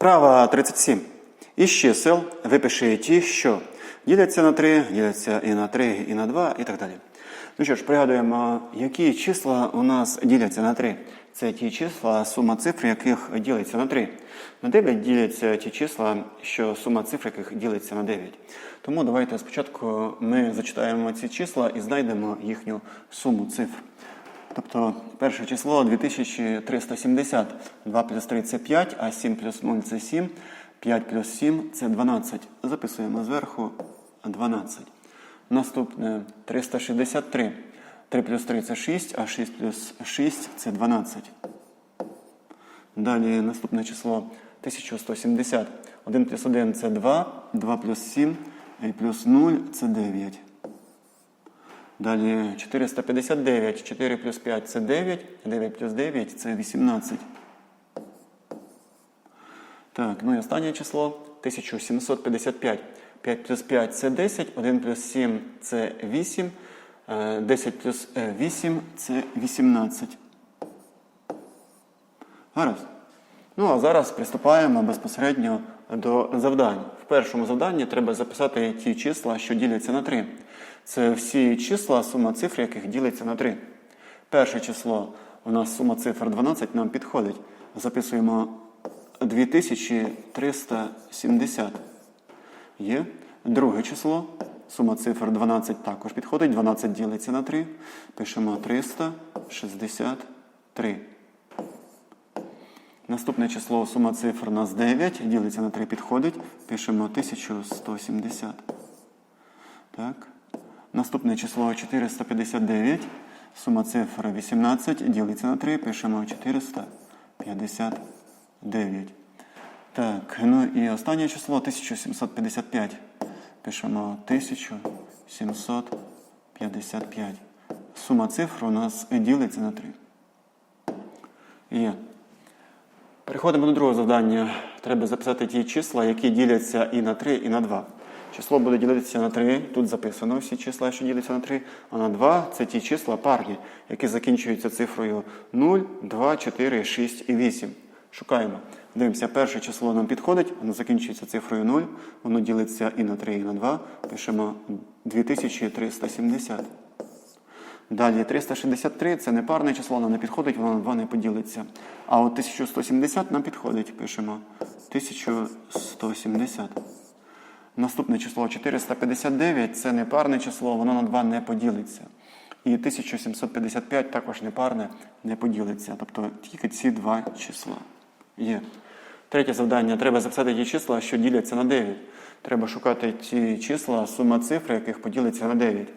Вправа 37. Із чисел випиши ті, що діляться на 3, діляться і на 3, і на 2, і так далі. Ну що ж, пригадуємо, які числа у нас діляться на 3. Це ті числа, сума цифр, яких ділиться на 3. На 9 діляться ті числа, що сума цифр, яких ділиться на 9. Тому давайте спочатку ми зачитаємо ці числа і знайдемо їхню суму цифр. Тобто перше число 2370. 2 плюс 3 це 5, а 7 плюс 0 це 7. 5 плюс 7 це 12. Записуємо зверху 12. Наступне 363. 3 плюс 3 це 6, а 6 плюс 6 це 12. Далі наступне число 1170. 1 плюс 1 це 2, 2 плюс 7 і плюс 0 це 9. Далі 459. 4 плюс 5 це 9, 9 плюс 9 це 18. Так, ну і останнє число 1755. 5 плюс 5 це 10, 1 плюс 7 це 8, е, 10 плюс е, 8 це 18. Гаразд. Ну, а зараз приступаємо безпосередньо до завдань. В першому завданні треба записати ті числа, що діляться на 3. Це всі числа, сума цифр, яких ділиться на 3. Перше число у нас сума цифр 12 нам підходить. Записуємо 2370. Є. Друге число. Сума цифр 12 також підходить. 12 ділиться на 3. Пишемо 363. Наступне число сума цифр у нас 9, ділиться на 3 підходить. Пишемо 1170. Так. Наступне число 459. Сума цифр 18, ділиться на 3, пишемо 459. Так, ну і останнє число 1755. Пишемо 1755. Сума цифр у нас ділиться на 3. Є. Переходимо до другого завдання. Треба записати ті числа, які діляться і на 3, і на 2. Число буде ділитися на 3, тут записано всі числа, що діляться на 3, а на 2 це ті числа парні, які закінчуються цифрою 0, 2, 4, 6 і 8. Шукаємо. Дивимося, перше число нам підходить, воно закінчується цифрою 0, воно ділиться і на 3, і на 2. Пишемо 2370. Далі 363 це не парне число, воно не підходить, воно на 2 не поділиться. А от 1170 нам підходить, пишемо 1170. Наступне число 459 це не парне число, воно на 2 не поділиться. І 1755 також не парне, не поділиться. Тобто тільки ці два числа є. Третє завдання. Треба записати ті числа, що діляться на 9. Треба шукати ті числа, сума цифр, яких поділиться на 9.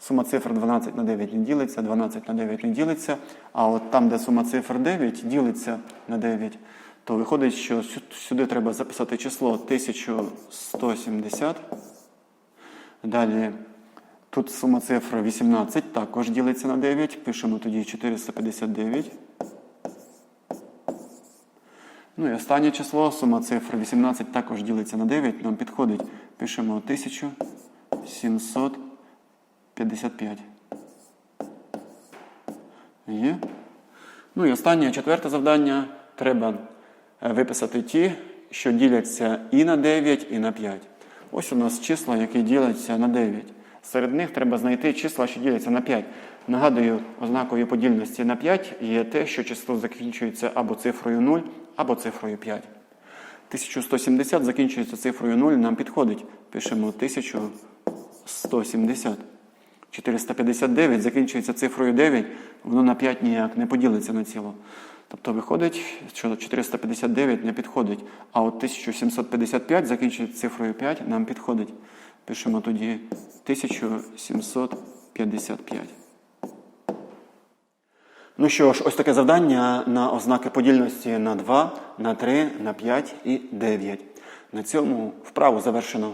Сума цифр 12 на 9 не ділиться, 12 на 9 не ділиться. А от там, де сума цифр 9 ділиться на 9, то виходить, що сюди треба записати число 1170. Далі тут сума цифр 18 також ділиться на 9. Пишемо тоді 459. Ну і останнє число, сума цифр 18 також ділиться на 9. Нам підходить. Пишемо 1755. Є. Ну і останнє четверте завдання. Треба виписати ті, що діляться і на 9, і на 5. Ось у нас числа, які діляться на 9. Серед них треба знайти числа, що діляться на 5. Нагадую, ознакою подільності на 5 є те, що число закінчується або цифрою 0, або цифрою 5. 1170 закінчується цифрою 0, нам підходить. Пишемо 1170. 459 закінчується цифрою 9, воно на 5 ніяк не поділиться на ціло. Тобто виходить, що 459 не підходить, а от 1755 закінчується цифрою 5, нам підходить. Пишемо тоді 1755. Ну що ж, ось таке завдання на ознаки подільності на 2, на 3, на 5 і 9. На цьому вправу завершено.